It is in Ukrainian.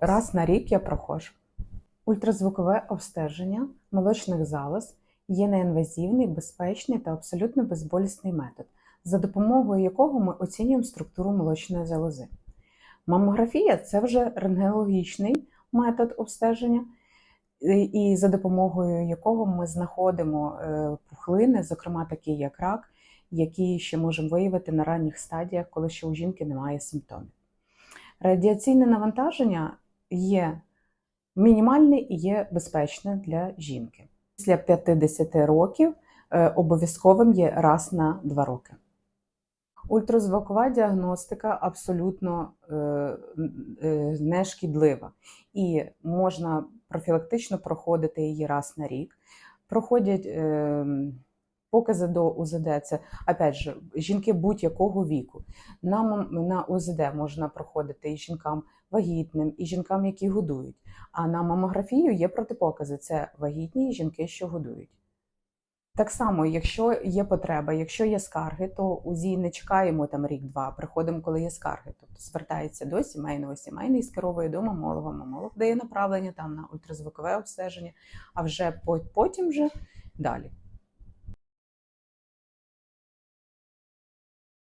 Раз на рік я проходжу. Ультразвукове обстеження молочних залоз є неінвазивний, безпечний та абсолютно безболісний метод, за допомогою якого ми оцінюємо структуру молочної залози. Мамографія це вже рентгенологічний метод обстеження, і- і за допомогою якого ми знаходимо е, пухлини, зокрема такі як рак, які ще можемо виявити на ранніх стадіях, коли ще у жінки немає симптомів. Радіаційне навантаження є мінімальне і є безпечне для жінки. Після 50 років е, обов'язковим є раз на 2 роки. Ультразвукова діагностика абсолютно е, е, не шкідлива і можна профілактично проходити її раз на рік. Проходять е, покази до УЗД. Це опять же жінки будь-якого віку. На, на УЗД можна проходити і жінкам вагітним, і жінкам, які годують. А на мамографію є протипокази: це вагітні і жінки, що годують. Так само, якщо є потреба, якщо є скарги, то УЗІ не чекаємо там рік-два, приходимо, коли є скарги. Тобто звертається до сімейного, сімейний скеровує до мамолога, мамолог дає направлення там на ультразвукове обстеження, а вже потім вже далі.